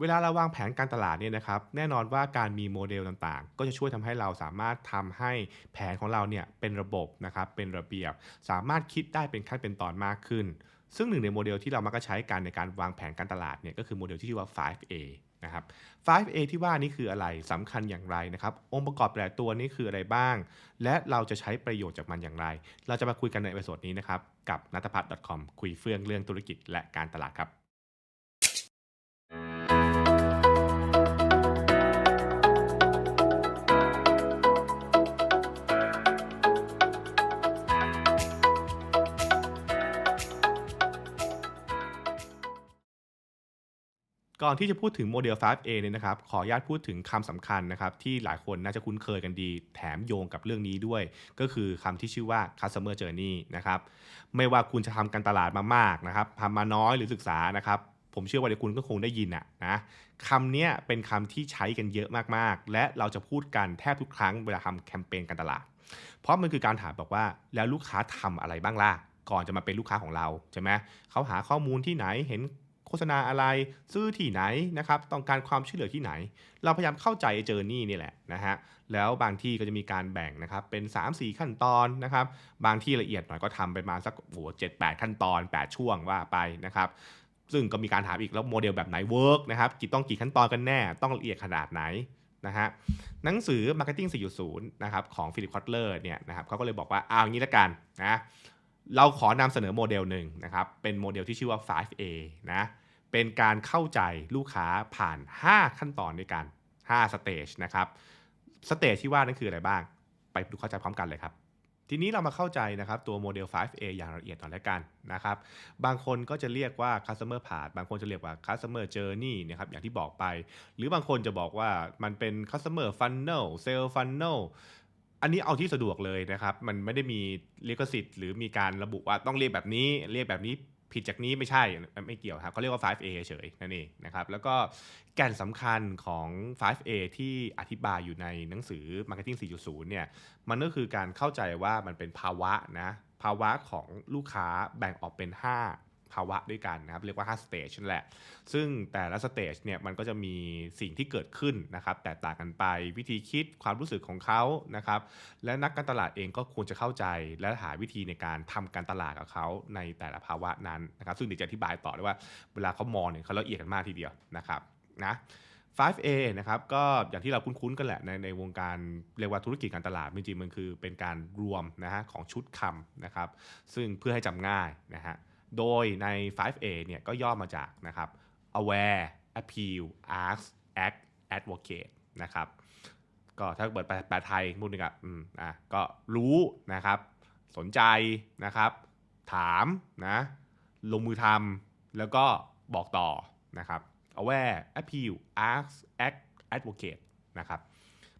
เวลาเราวางแผนการตลาดเนี่ยนะครับแน่นอนว่าการมีโมเดลต่างๆ ก็จะช่วยทำให้เราสามารถทำให้แผนของเราเนี่ยเป็นระบบนะครับเป็นระเบียบ สามารถคิดได้เป็นขั้นเป็นตอนมากขึ้น ซึ่งหนึ่งในโมเดลที่เรามักจะใช้กันในการวางแผนการตลาดเนี่ยก็คือโมเดลที่ชื่อว่า 5A นะครับ 5A ที่ว่านี่คืออะไรสำคัญอย่างไรนะครับ องค์ประกอบแต่ละตัวนี้คืออะไรบ้าง และเราจะใช้ประโยชน์จากมันอย่างไร เราจะมาคุยกันในเอพิโซดนี้นะครับกับนัทพัฒน์ .com คุยเฟื่องเรื่องธุรกิจและการตลาดครับ ก่อนที่จะพูดถึงโมเดล 5A เนี่ยนะครับ ขออนุญาตพูดถึงคำสำคัญนะครับ ที่หลายคนน่าจะคุ้นเคยกันดี แถมโยงกับเรื่องนี้ด้วย ก็คือคำที่ชื่อว่า customer journey นะครับ ไม่ว่าคุณจะทำการตลาดมามากนะครับทำมาน้อยหรือศึกษานะครับ ผมเชื่อว่าเดี๋ยวคุณก็คงได้ยินอะนะคำนี้เป็นคำที่ใช้กันเยอะมากๆ และเราจะพูดกันแทบทุกครั้งเวลาทำแคมเปญการตลาด เพราะมันคือการถามบอกว่าแล้วลูกค้าทำอะไรบ้างล่ะก่อนจะมาเป็นลูกค้าของเราใช่ไหมเขาหาข้อมูลที่ไหนเห็น โฆษณาอะไรซื้อที่ไหนนะครับต้องการความช่วยเหลือที่ไหน เราพยายามเข้าใจเจอนี่นี่แหละนะฮะแล้วบางที่ก็จะมีการแบ่งนะครับเป็น 3-4 ขั้นตอนนะครับบางที่ละเอียดหน่อยก็ทำไปมาสักโอ้เจ็ดแปดขั้นตอน 8 ช่วงว่าไปนะครับซึ่งก็มีการถามอีกแล้วโมเดลแบบไหนเวิร์กนะครับกี่ต้องกี่ขั้นตอนกันแน่ ต้องละเอียดขนาดไหนนะฮะหนังสือ Marketing 4.0 นะครับของฟิลิปคอตเลอร์เนี่ยนะครับเขาก็เลยบอกว่าเอาอางี้ละกันนะ เราขอนำเสนอโมเดลหนึ่งนะครับ เป็นโมเดลที่ชื่อว่า 5A นะ เป็นการเข้าใจลูกค้าผ่าน 5 ขั้นตอนด้วยกัน 5 สเตจนะครับ สเตจที่ว่านั่นคืออะไรบ้าง ไปดูเข้าใจพร้อมกันเลยครับ ทีนี้เรามาเข้าใจนะครับตัวโมเดล 5A อย่างละเอียดหน่อยแล้วกันนะครับ บางคนก็จะเรียกว่า customer path บางคนจะเรียกว่า customer journey นะครับ อย่างที่บอกไป หรือบางคนจะบอกว่ามันเป็น customer funnel sales funnel อันนี้เอาที่สะดวกเลยนะครับ มันไม่ได้มีลิขสิทธิ์หรือมีการระบุว่าต้องเรียกแบบนี้เรียกแบบนี้ผิดจากนี้ไม่ใช่ไม่เกี่ยวครับเขาเรียกว่า 5A เฉยนั่นเองนะครับ แล้วก็แก่นสำคัญของ 5A ที่อธิบายอยู่ในหนังสือ Marketing 4.0 เนี่ย มันก็คือการเข้าใจว่ามันเป็นภาวะนะ ภาวะของลูกค้าแบ่งออกเป็น 5 ภาวะด้วยกันนะครับ เรียกว่า5 stage นั่นแหละ ซึ่งแต่ละ stage เนี่ยมันก็จะมีสิ่งที่เกิดขึ้นนะครับ แตกต่างกันไปวิธีคิดความรู้สึกของเขานะครับ และนักการตลาดเองก็ควรจะเข้าใจ และหาวิธีในการทำการตลาดกับเขาในแต่ละภาวะนั้นนะครับ ซึ่งเดี๋ยวจะอธิบายต่อด้วยว่าเวลาเขามองเนี่ยเขาละเอียดกันมากทีเดียวนะครับนะ 5A นะครับก็อย่างที่เราคุ้นๆกันแหละในในวงการเรียกว่าธุรกิจการตลาดจริงๆมันคือเป็นการรวมนะฮะของชุดคำนะครับซึ่งเพื่อให้จำง่ายนะฮะ โดยใน 5A เนี่ยก็ย่อมาจากนะครับ aware appeal ask act advocate นะครับ ก็ถ้าเปิดแปลไทยพูดนึงอะอืมอะก็รู้นะครับ สนใจนะครับ ถามนะลงมือทำแล้วก็บอกต่อนะครับ aware appeal ask act advocate นะครับ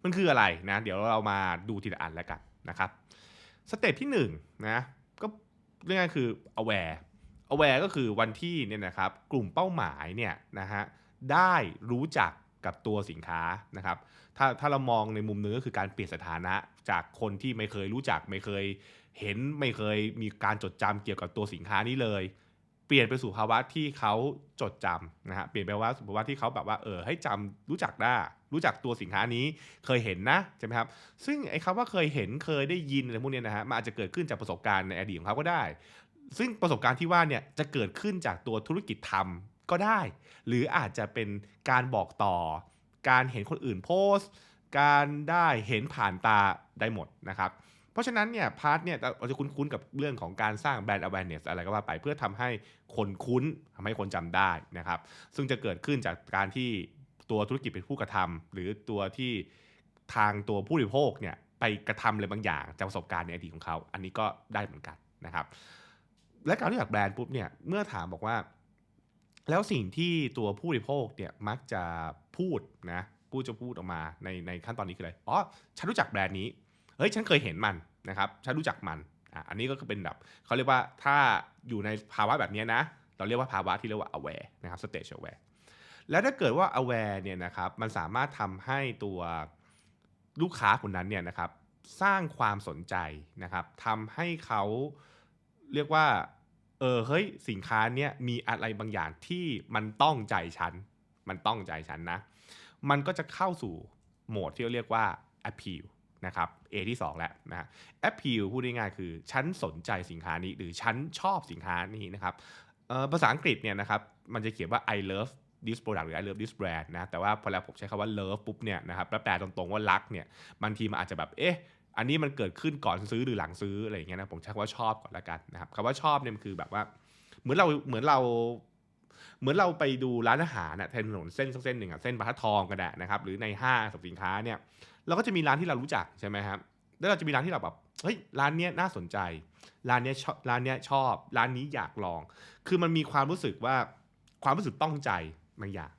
มันคืออะไรนะ เดี๋ยวเรามาดูทีละอันแล้วกันนะครับ สเต็ปที่1นนะ ก็เรื่องง่ายคือ aware aware ก็คือวันที่เนี่ยนะครับกลุ่มเป้าหมายเนี่ยนะฮะได้รู้จักกับตัวสินค้านะครับ ถ้าถ้าเรามองในมุมนึงก็คือการเปลี่ยนสถานะจากคนที่ไม่เคยรู้จักไม่เคยเห็นไม่เคยมีการจดจำเกี่ยวกับตัวสินค้านี้เลย เปลี่ยนไปสู่ภาวะที่เขาจดจำนะฮะเปลี่ยนไปว่าสมมติว่าที่เขาแบบว่าเออให้จำรู้จักได้ รู้จักตัวสินค้านี้เคยเห็นนะใช่ไหมครับซึ่งไอ้คำว่าเคยเห็นเคยได้ยินอะไรพวกนี้นะฮะมันอาจจะเกิดขึ้นจากประสบการณ์ในอดีตของเขาก็ได้ ซึ่งประสบการณ์ที่ว่าเนี่ยจะเกิดขึ้นจากตัวธุรกิจทำก็ได้ หรืออาจจะเป็นการบอกต่อ การเห็นคนอื่นโพสต์ การได้เห็นผ่านตาได้หมดนะครับเพราะฉะนั้นเนี่ยพาร์ทเนี่ยเราจะคุ้นๆกับเรื่องของการสร้างแบรนด์ awareness อะไรก็ว่าไปเพื่อทำให้คนคุ้นทำให้คนจำได้นะครับ ซึ่งจะเกิดขึ้นจากการที่ตัวธุรกิจเป็นผู้กระทำหรือตัวที่ทางตัวผู้บริโภคเนี่ยไปกระทำอะไรบางอย่างจากประสบการณ์ในอดีตของเขา อันนี้ก็ได้เหมือนกันนะครับ และการรู้จักแบรนด์ปุ๊บเนี่ยเมื่อถามบอกว่า แล้วสิ่งที่ตัวผู้บริโภคเนี่ยมักจะพูดนะพูดจะพูดออกมาในในขั้นตอนนี้คืออะไรอ๋อฉันรู้จักแบรนด์นี้เฮ้ยฉันเคยเห็นมันนะครับฉันรู้จักมันอะอันนี้ก็คือเป็นแบบเขาเรียกว่าถ้าอยู่ในภาวะแบบนี้นะ เราเรียกว่าภาวะที่เรียกว่า aware นะครับ stage aware แล้วถ้าเกิดว่า aware เนี่ยนะครับมันสามารถทำให้ตัวลูกค้าคนนั้นเนี่ยนะครับสร้างความสนใจนะครับทำให้เขา เรียกว่า เออเฮ้ยสินค้าเนี้ยมีอะไรบางอย่างที่มันต้องใจฉัน มันต้องใจฉันนะ มันก็จะเข้าสู่โหมดที่เรียกว่า appeal นะครับ A ที่ 2 แล้วนะ appeal พูดง่ายๆคือ ฉันสนใจสินค้านี้หรือฉันชอบสินค้านี้นะครับภาษาอังกฤษเนี่ยนะครับมันจะเขียนว่า I love this product หรือ I love this brand นะแต่ว่าพอแล้วผมใช้คำว่า love ปุ๊บเนี่ยนะครับแล้วแปลตรงๆว่ารักเนี่ยบางทีมันอาจจะแบบเอ๊ะ อันนี้มันเกิดขึ้นก่อนซื้อหรือหลังซื้ออะไรอย่างเงี้ยนะผมใช้คำว่าชอบก่อนละกันนะครับคำว่าชอบเนี่ยมันคือแบบว่า เหมือนเราเหมือนเรา เหมือนเราไปดูร้านอาหารนะถนนเส้นสักเส้นหนึ่งอะเส้นบรรทัดทองก็ได้นะครับหรือในห้างสรรพสินค้าเนี่ยเราก็จะมีร้านที่เรารู้จักใช่ไหมครับแล้วเราจะมีร้านที่เราแบบเฮ้ยร้านเนี้ยน่าสนใจ ร้านเนี้ยชอบร้านเนี้ยชอบ ร้านนี้อยากลอง คือมันมีความรู้สึกว่าความรู้สึกต้องใจบางอย่าง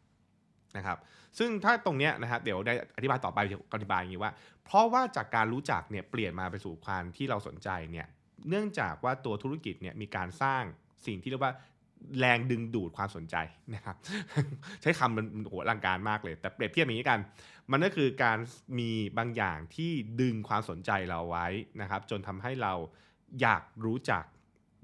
นะครับซึ่งถ้าตรงเนี้ยนะครับเดี๋ยวได้อธิบายต่อไปจะอธิบายอย่างนี้ว่า เพราะว่าจากการรู้จักเนี่ยเปลี่ยนมาไปสู่ความที่เราสนใจเนี่ยเนื่องจากว่าตัวธุรกิจเนี่ยมีการสร้างสิ่งที่เรียกว่าแรงดึงดูดความสนใจนะครับ ใช้คำมันโหลังการมากเลย แต่เปรียบเทียบอย่างนี้กัน มันก็คือการมีบางอย่างที่ดึงความสนใจเราไว้นะครับ จนทำให้เราอยากรู้จัก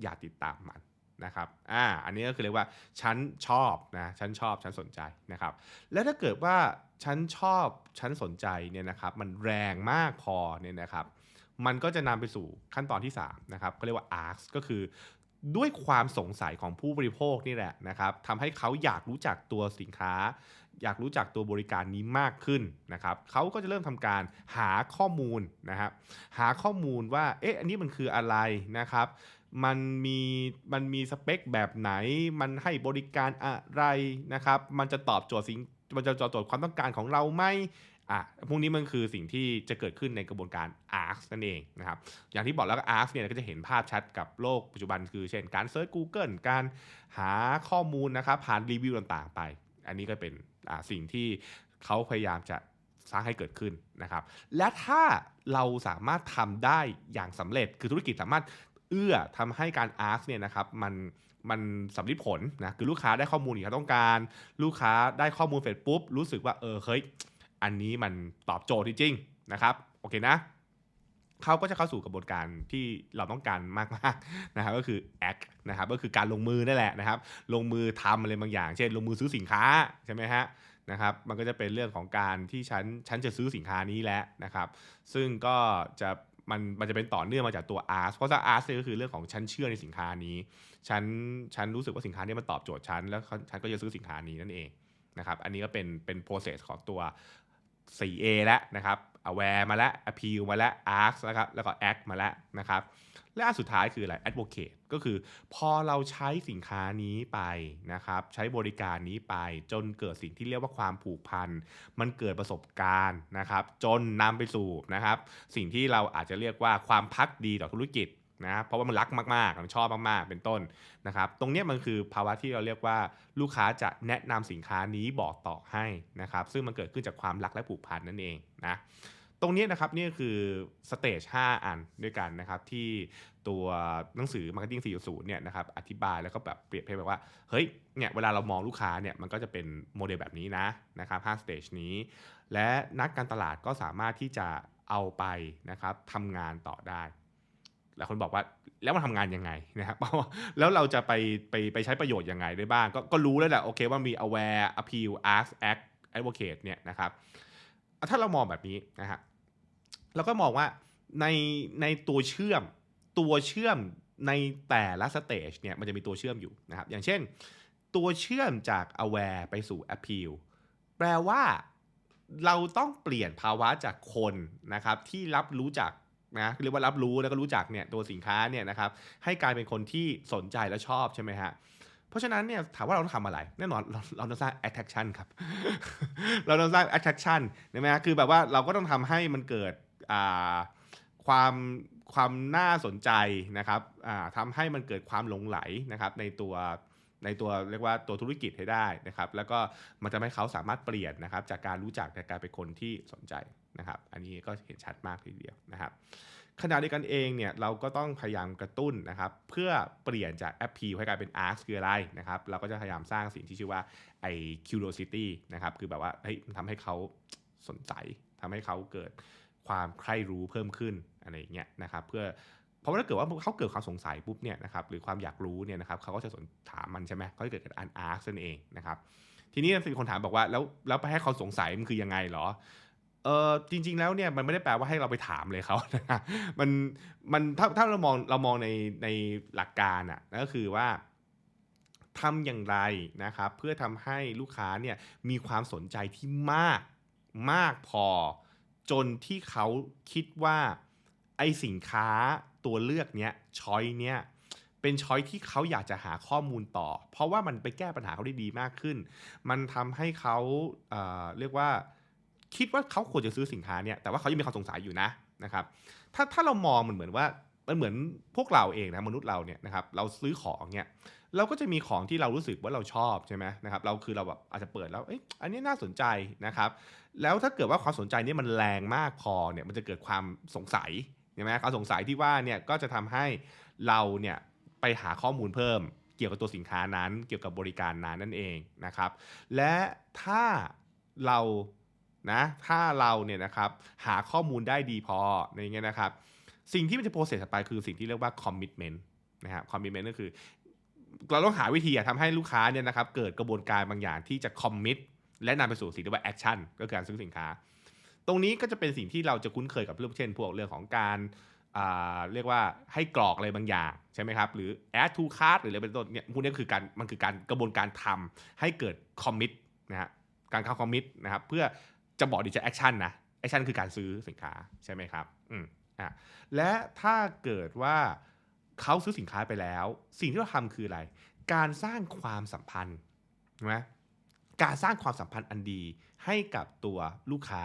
อยากติดตามมัน นะครับอ่าอันนี้ก็คือเรียกว่าฉันชอบนะฉันชอบฉันสนใจนะครับ แล้วถ้าเกิดว่าฉันชอบฉันสนใจเนี่ยนะครับ มันแรงมากพอเนี่ยนะครับ มันก็จะนำไปสู่ขั้นตอนที่3นะครับก็เรียกว่า ask ก็คือด้วยความสงสัยของผู้บริโภคนี่แหละนะครับทำให้เขาอยากรู้จักตัวสินค้า อยากรู้จักตัวบริการนี้มากขึ้นนะครับเขาก็จะเริ่มทำการหาข้อมูลนะครับหาข้อมูลว่าเอ๊ะอันนี้มันคืออะไรนะครับ มันมีมันมีสเปคแบบไหน มันให้บริการอะไรนะครับ มันจะตอบโจทย์สิ่งมันจะตอบโจทย์ความต้องการของเราไหมอะพวกนี้มันคือสิ่งที่จะเกิดขึ้นในกระบวนการ ARK นั่นเองนะครับ อย่างที่บอกแล้วก็ ARK เนี่ยก็จะเห็นภาพชัดกับโลกปัจจุบันคือ เช่นการเซิร์ช Google การหาข้อมูลนะครับ ผ่านรีวิวต่างๆไป อันนี้ก็เป็นสิ่งที่เขาพยายามจะสร้างให้เกิดขึ้นนะครับ และถ้าเราสามารถทำได้อย่างสำเร็จ คือธุรกิจสามารถ เอื้อทำให้การ ARK เนี่ยนะครับมันมันสำลิดผลนะคือลูกค้าได้ข้อมูลที่เขาต้องการ ลูกค้าได้ข้อมูลเสร็จปุ๊บ รู้สึกว่าเออเฮ้ยอันนี้มันตอบโจทย์จริงๆนะครับโอเคนะเขาก็จะเข้าสู่กระบวนการที่เราต้องการมากๆนะครับก็คือ act นะครับก็คือการลงมือนั่นแหละนะครับ ลงมือทำอะไรบางอย่าง เช่น ลงมือซื้อสินค้าใช่ไหมฮะนะครับมันก็จะเป็นเรื่องของการที่ฉันฉันจะซื้อสินค้านี้แล้วนะครับ ซึ่งก็จะ มันมันจะเป็นต่อเนื่องมาจากตัว ask เพราะว่า ask ก็คือเรื่องของฉันเชื่อในสินค้านี้ฉันฉันรู้สึกว่าสินค้านี้มันตอบโจทย์ฉันแล้วฉันก็จะซื้อสินค้านี้นั่นเองนะครับอันนี้ก็เป็นเป็น process ของตัว 4A แล้วนะครับ aware มาแล้ว appeal มาแล้ว ask นะครับแล้วก็ act มาแล้วนะครับ และอันสุดท้ายคืออะไร advocate ก็คือพอเราใช้สินค้านี้ไปนะครับ ใช้บริการนี้ไปจนเกิดสิ่งที่เรียกว่าความผูกพัน มันเกิดประสบการณ์นะครับ จนนำไปสู่นะครับ สิ่งที่เราอาจจะเรียกว่าความพักดีต่อธุรกิจนะเพราะว่ามันรักมากๆมันชอบมากๆ เป็นต้นนะครับ ตรงนี้มันคือภาวะที่เราเรียกว่าลูกค้าจะแนะนำสินค้านี้บอกต่อให้นะครับ ซึ่งมันเกิดขึ้นจากความรักและผูกพันนั่นเองนะ ตรงนี้นะครับนี่คือสเตจ5อันด้วยกันนะครับที่ตัวหนังสือ Marketing 4.0เนี่ยนะครับอธิบายแล้วก็แบบเปรียบเทียบแบบว่าเฮ้ยเนี่ยเวลาเรามองลูกค้าเนี่ยมันก็จะเป็นโมเดลแบบนี้นะนะครับ5สเตจนี้ และนักการตลาดก็สามารถที่จะเอาไปนะครับทำงานต่อได้หลายคนบอกว่าแล้วมันทำงานยังไงนะครับแล้วเราจะไปไปไปใช้ประโยชน์ยังไงได้บ้าง ก็ก็รู้แล้วแหละโอเคว่ามี aware appeal ask act advocate เนี่ยนะครับถ้าเรามองแบบนี้นะฮะ เราก็มองว่าในในตัวเชื่อมตัวเชื่อมในแต่ละสเตจเนี่ยมันจะมีตัวเชื่อมอยู่นะครับอย่างเช่น ตัวเชื่อมจาก aware ไปสู่ appeal แปลว่าเราต้องเปลี่ยนภาวะจากคนนะครับที่รับรู้จากนะเรียกว่ารับรู้แล้วก็รู้จักเนี่ยตัวสินค้าเนี่ยนะครับให้กลายเป็นคนที่สนใจและชอบใช่ไหมฮะเพราะฉะนั้นเนี่ยถามว่าเราต้องทำอะไร แน่นอนเราเราต้องสร้าง attraction ครับ เราต้องสร้าง attraction ใช่ไหมฮะคือแบบว่าเราก็ต้องทำให้มันเกิด ความความน่าสนใจนะครับทำให้มันเกิดความหลงไหลนะครับในตัวในตัวเรียกว่าตัวธุรกิจให้ได้นะครับ แล้วก็มันจะให้เขาสามารถเปลี่ยนนะครับ จากการรู้จักจากการเป็นคนที่สนใจนะครับ อันนี้ก็เห็นชัดมากทีเดียวนะครับขณะเดียวกันเองเนี่ยเราก็ต้องพยายามกระตุ้นนะครับ เพื่อเปลี่ยนจาก appeal ให้กลายเป็น ask คืออะไรนะครับ เราก็จะพยายามสร้างสิ่งที่ชื่อว่าไอ้ curiosity นะครับ คือแบบว่าเฮ้ยทำให้เขาสนใจทำให้เขาเกิด ความใคร่รู้เพิ่มขึ้นอะไรอย่างเงี้ยนะครับเพื่อเพราะว่าถ้าเกิดว่าเขาเกิดความสงสัยปุ๊บเนี่ยนะครับหรือความอยากรู้เนี่ยนะครับเขาก็จะสนถามมันใช่ไหมเขาจะเกิดการอาร์คนั่นเองนะครับทีนี้มีคนถามบอกว่าแล้วแล้วไปให้เขาสงสัยมันคือยังไงเหรอเออจริง ๆแล้วเนี่ยมันไม่ได้แปลว่าให้เราไปถามเลยเขานะมันมันถ้าถ้าเรามองเรามองในในหลักการอะก็คือว่าทำอย่างไรนะครับ เพื่อทำให้ลูกค้าเนี่ยมีความสนใจที่มากมากพอ จนที่เขาคิดว่าไอสินค้าตัวเลือกเนี้ยช้อยเนี้ยเป็นช้อยที่เขาอยากจะหาข้อมูลต่อ เพราะว่ามันไปแก้ปัญหาเขาได้ดีมากขึ้น มันทำให้เขาเอ่อเรียกว่าคิดว่าเขาควรจะซื้อสินค้าเนี่ยแต่ว่าเขายังมีความสงสัยอยู่นะนะครับถ้าถ้าเรามองมันเหมือนว่ามันเหมือนพวกเราเองนะมนุษย์เราเนี่ยนะครับเราซื้อของเนี่ยเราก็จะมีของที่เรารู้สึกว่าเราชอบใช่ไหมนะครับเราคือเราแบบอาจจะเปิดแล้วเอ๊ะอันนี้น่าสนใจนะครับ แล้วถ้าเกิดว่าความสนใจนี้มันแรงมากพอเนี่ยมันจะเกิดความสงสัยใช่ไหมความสงสัยที่ว่าเนี่ยก็จะทำให้เราเนี่ยไปหาข้อมูลเพิ่ม เกี่ยวกับตัวสินค้านั้น เกี่ยวกับบริการนั้นนั่นเองนะครับ และถ้าเรานะถ้าเราเนี่ยนะครับหาข้อมูลได้ดีพอในเงี้ยนะครับ สิ่งที่มันจะโปรเซสไปคือสิ่งที่เรียกว่า commitment นะครับ commitment ก็คือเราต้องหาวิธีทำให้ลูกค้าเนี่ยนะครับเกิดกระบวนการบางอย่างที่จะ commit และนำไปสู่สิ่งที่ว่า action ก็คือการซื้อสินค้า ตรงนี้ก็จะเป็นสิ่งที่เราจะคุ้นเคยกับเรื่องเช่น พวกเรื่องของการเรียกว่าให้กรอกอะไรบางอย่างใช่ไหมครับหรือ add to cart หรืออะไรเป็นต้นเนี่ยพวกนี้คือการมันคือการกระบวนการทำให้เกิด commit นะฮะการเข้า commit นะครับเพื่อจะบอกดีจะ action นนะ action คือการซื้อสินค้าใช่ไหมครับอืมอะและถ้าเกิดว่าเขาซื้อสินค้าไปแล้ว สิ่งที่เราทำคืออะไร การสร้างความสัมพันธ์ใช่ไหม การสร้างความสัมพันธ์อันดีให้กับตัวลูกค้า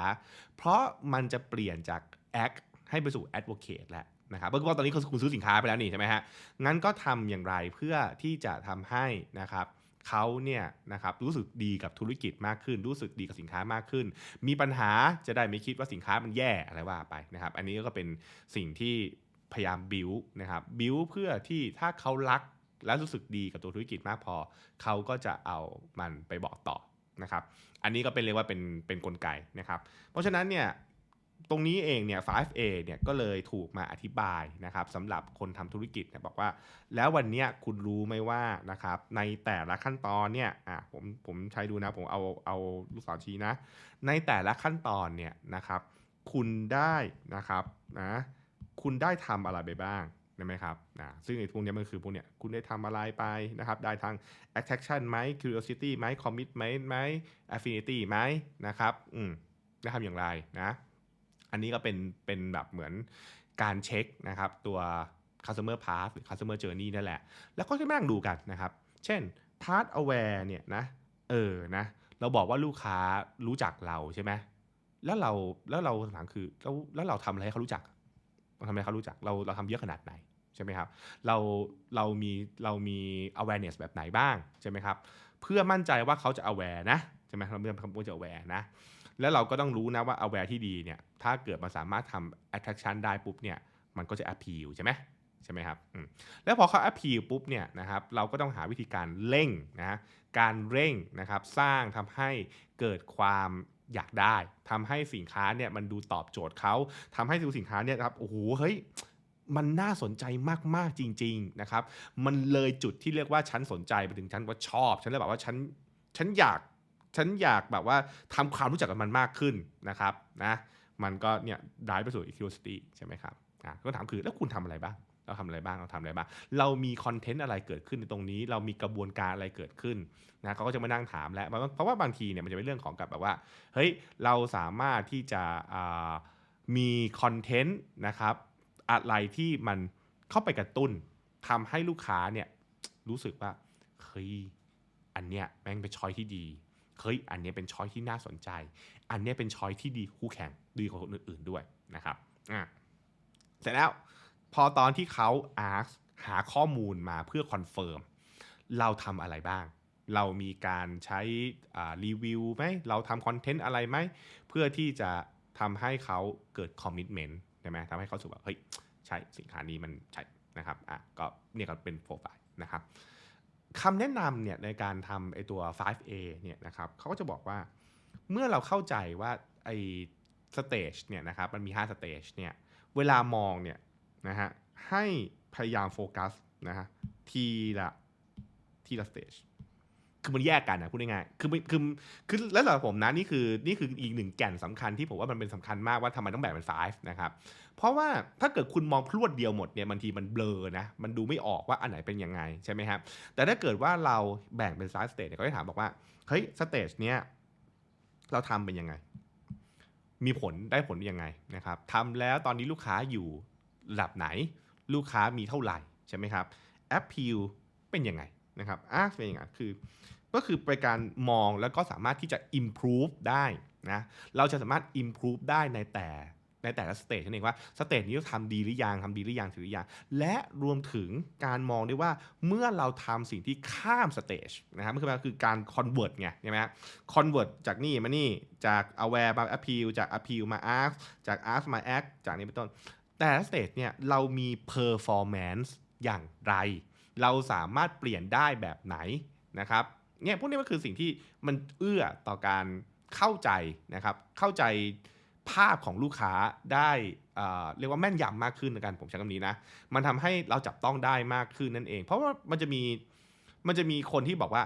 เพราะมันจะเปลี่ยนจาก act ให้ไปสู่ advocate แล้วนะครับเพราะว่าตอนนี้คุณซื้อสินค้าไปแล้วนี่ใช่ไหมฮะ งั้นก็ทำอย่างไรเพื่อที่จะทำให้นะครับเขาเนี่ยนะครับรู้สึกดีกับธุรกิจมากขึ้น รู้สึกดีกับสินค้ามากขึ้น มีปัญหาจะได้ไม่คิดว่าสินค้ามันแย่อะไรว่าไปนะครับ อันนี้ก็เป็นสิ่งที่พยายามบิวนะครับบิวเพื่อที่ถ้าเขารัก และรู้สึกดีกับตัวธุรกิจมากพอ เขาก็จะเอามันไปบอกต่อนะครับอันนี้ก็เป็นเรียกว่าเป็นเป็นกลไกนะครับ เพราะฉะนั้นเนี่ยตรงนี้เองเนี่ย 5A เนี่ยก็เลยถูกมาอธิบายนะครับสำหรับคนทำธุรกิจเนี่ยบอกว่า แล้ววันนี้คุณรู้ไหมว่านะครับในแต่ละขั้นตอนเนี่ยอะผมผมใช้ดูนะผมเอาเอาลูกศรชี้นะ ในแต่ละขั้นตอนเนี่ยนะครับคุณได้นะครับนะคุณได้ทำอะไรไปบ้าง ใช่ไหมครับนะซึ่งไอ้พวกนี้มันคือพวกเนี้ยคุณได้ทำอะไรไปนะครับ ได้ทาง attraction ไหม curiosity ไหม commitment ไหม affinity ไหมนะครับอืมได้ทำอย่างไรนะ อันนี้ก็เป็นเป็นแบบเหมือนการเช็คนะครับ ตัว customer path หรือ customer journey นั่นแหละ แล้วก็จะมานั่งดูกันนะครับ เช่น path aware เนี่ยนะเออนะเราบอกว่าลูกค้ารู้จักเราใช่ไหมแล้วเราแล้วเราถามคือแล้วแล้วเราทำอะไรให้เขารู้จัก ทำไรให้เขารู้จักเราเราทำเยอะขนาดไหนใช่ไหมครับเราเรามีเรามี awareness แบบไหนบ้างใช่ไหมครับเพื่อมั่นใจว่าเขาจะ aware นะใช่ไหมเราเพื่อเขาจะ aware นะแล้วเราก็ต้องรู้นะว่า aware ที่ดีเนี่ยถ้าเกิดมันสามารถทำ attraction ได้ปุ๊บเนี่ยมันก็จะ appeal ใช่ไหมใช่ไหมครับแล้วพอเขา appeal ปุ๊บเนี่ยนะครับเราก็ต้องหาวิธีการเร่งนะการเร่งนะครับสร้างทำให้เกิดความ อยากได้ทำให้สินค้าเนี่ยมันดูตอบโจทย์เขาทำให้ดูสินค้าเนี่ยครับโอ้โหเฮ้ยมันน่าสนใจมากๆจริง ๆนะครับ มันเลยจุดที่เรียกว่าฉันสนใจไปถึงฉันว่าชอบฉันเลยแบบว่าฉันฉันอยากฉันอยากแบบว่าทำความรู้จักกับมันมากขึ้นนะครับนะมันก็เนี่ยได้ไปสู่ curiosity ใช่ไหมครับอะก็ถามคือแล้วคุณทำอะไรบ้าง เราทำอะไรบ้างเราทำอะไรบ้าง เรามีคอนเทนต์อะไรเกิดขึ้นในตรงนี้ เรามีกระบวนการอะไรเกิดขึ้นนะเขาก็จะมานั่งถามแล้วเพราะว่าบางทีเนี่ยมันจะเป็นเรื่องของกับแบบว่าเฮ้ยเราสามารถที่จะมีคอนเทนต์นะครับอะไรที่มันเข้าไปกระตุ้นทำให้ลูกค้าเนี่ยรู้สึกว่าเฮ้ยอันเนี้ยแม่งเป็นช้อยที่ดีเฮ้ยอันเนี้ยเป็นช้อยที่น่าสนใจ อันเนี้ยเป็นช้อยที่ดีคู่แข่งดีกว่าคนอื่นๆด้วยนะครับอะเสร็จแล้ว พอตอนที่เขา ask หาข้อมูลมาเพื่อคอนเฟิร์มเราทำอะไรบ้าง เรามีการใช้รีวิวไหมเราทำคอนเทนต์อะไรไหม เพื่อที่จะทำให้เขาเกิดคอมมิชเมนต์ใช่ไหมทำให้เขาสึกว่าเฮ้ยใช่สินค้านี้มันใช่นะครับอะก็เนี่ยก็เป็นโปรไฟล์นะครับคำแนะนำเนี่ยในการทำไอตัว 5A เนี่ยนะครับเขาก็จะบอกว่าเมื่อเราเข้าใจว่าไอสเตจเนี่ยนะครับมันมี 5 สเตจเนี่ยเวลามองเนี่ย นะฮะให้พยายามโฟกัสนะฮะทีละทีละสเตจคือมันแยกกันนะพูดง่ายๆคือคือคือแล้วสำหรับผมนะนี่คือนี่คืออีกหนึ่งแก่นสำคัญที่ผมว่ามันเป็นสำคัญมากว่าทำไมต้องแบ่งเป็น five นะครับ เพราะว่าถ้าเกิดคุณมองพรวดเดียวหมดเนี่ยบางทีมันเบลอนะ มันดูไม่ออกว่าอันไหนเป็นยังไงใช่ไหมครับ แต่ถ้าเกิดว่าเราแบ่งเป็น five stage เนี่ยก็จะถามบอกว่า เฮ้ยสเตจเนี้ยเราทำเป็นยังไง มีผลได้ผลยังไงนะครับทำแล้วตอนนี้ลูกค้าอยู่ ระดับไหน ลูกค้ามีเท่าไหร่ใช่ไหมครับ appeal เป็นยังไงนะครับ ask เป็นยังไงคือ ก็คือไปการมองแล้วก็สามารถที่จะ improve ได้นะเราจะสามารถ improve ได้ในแต่ในแต่ละสเตจนั่นเองว่าสเตจนี้เราทำดีหรือยังทำดีหรือยังถือหรือยังและรวมถึงการมองด้วยว่าเมื่อเราทำสิ่งที่ข้ามสเตจนะครับมันคือมันคือการ convert ไงใช่ไหมฮะ convert จากนี่มานี่จาก aware มา appeal จาก appeal มา ask จาก ask มา act จากนี้เป็นต้น แต่ละสเตจเนี่ยเรามี performance อย่างไร เราสามารถเปลี่ยนได้แบบไหนนะครับเนี่ยพวกนี้ก็คือสิ่งที่มันเอื้อต่อการเข้าใจนะครับ เข้าใจภาพของลูกค้าได้เอ่อเรียกว่าแม่นยำมากขึ้นในการผมใช้คำนี้นะ มันทำให้เราจับต้องได้มากขึ้นนั่นเอง เพราะว่ามันจะมีมันจะมีคนที่บอกว่า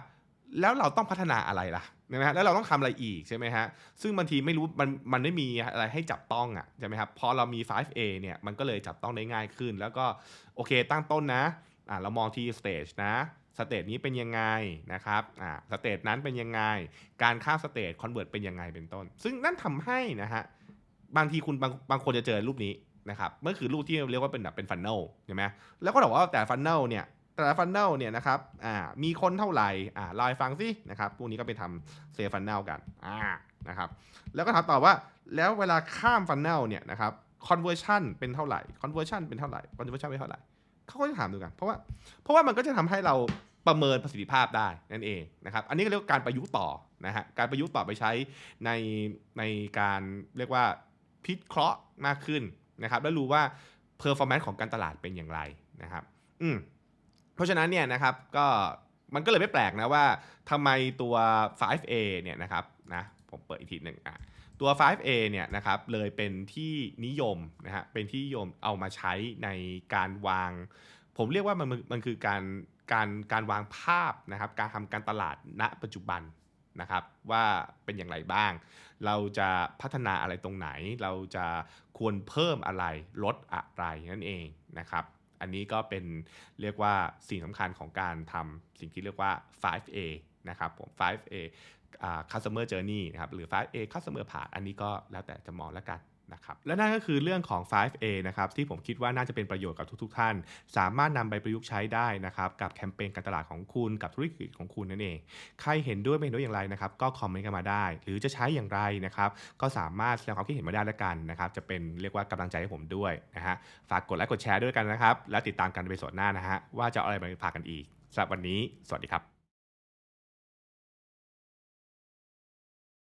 แล้วเราต้องพัฒนาอะไรล่ะ ใช่ไหมฮะแล้วเราต้องทำอะไรอีกใช่ไหมฮะซึ่งบางทีไม่รู้มันมันไม่มีอะไรให้จับต้องอะใช่ไหมครับพอเรามี 5A เนี่ยมันก็เลยจับต้องได้ง่ายขึ้น แล้วก็โอเคตั้งต้นนะอ่าเรามองที่สเตจนะสเตจนี้เป็นยังไงนะครับอ่าสเตจนั้นเป็นยังไง การข้ามสเตจคอนเวิร์ตเป็นยังไงเป็นต้น ซึ่งนั่นทำให้นะฮะบางทีคุณบางบางคนจะเจอรูปนี้นะครับเมื่อคือรูปที่เรียกว่าเป็นแบบเป็นฟันเนลใช่ไหมแล้วก็บอกว่าแต่ฟันเนลเนี่ย แต่ละฟันเนลเนี่ยนะครับอ่ามีคนเท่าไหร่อ่าลอยฟังสินะครับพวกนี้ก็ไปทำเซฟันเนลกันอ่านะครับแล้วก็ถามต่อว่าแล้วเวลาข้ามฟันเนลเนี่ยนะครับ conversion เป็นเท่าไหร่ conversion เป็นเท่าไหร่ conversion เป็นเท่าไหร่เขาก็จะถามดูกัน เพราะว่าเพราะว่ามันก็จะทำให้เราประเมินประสิทธิภาพได้นั่นเองนะครับ อันนี้ก็เรียกว่าการประยุกต์ต่อนะฮะการประยุกต์ต่อไปใช้ในในการเรียกว่าพิเคราะห์มากขึ้นนะครับ แล้วรู้ว่า performance ของการตลาดเป็นอย่างไรนะครับ อืม เพราะฉะนั้นเนี่ยนะครับก็มันก็เลยไม่แปลกนะว่าทำไมตัว 5A เนี่ยนะครับนะผมเปิดอีกทีหนึ่งอะตัว 5A เนี่ยนะครับเลยเป็นที่นิยมนะฮะเป็นที่นิยมเอามาใช้ในการวาง ผมเรียกว่ามันมันคือการการการวางภาพนะครับการทำการตลาดณปัจจุบันนะครับว่าเป็นอย่างไรบ้าง เราจะพัฒนาอะไรตรงไหน เราจะควรเพิ่มอะไรลดอะไรนั่นเองนะครับ อันนี้ก็เป็นเรียกว่าสิ่งสำคัญของการทำสิ่งที่เรียกว่า 5A นะครับผม 5A customer journey นะครับหรือ 5A customer path อันนี้ก็แล้วแต่จะมองแล้วกัน นะครับและนั่นก็คือเรื่องของ 5A นะครับที่ผมคิดว่าน่าจะเป็นประโยชน์กับทุก ๆ ท่าน สามารถนำไปประยุกต์ใช้ได้นะครับกับแคมเปญการตลาดของคุณกับธุรกิจของคุณนั่นเอง ใครเห็นด้วยไม่เห็นด้วยอย่างไรนะครับก็คอมเมนต์กันมาได้ หรือจะใช้อย่างไรนะครับก็สามารถแสดงความคิดเห็นมาได้แล้วกันนะครับจะเป็นเรียกว่ากำลังใจให้ผมด้วยนะฮะฝากกดไลค์กดแชร์ด้วยกันนะครับ และติดตามกันในสดหน้านะฮะว่าจะอะไรมาฝากกันอีกสำหรับวันนี้ สวัสดีครับ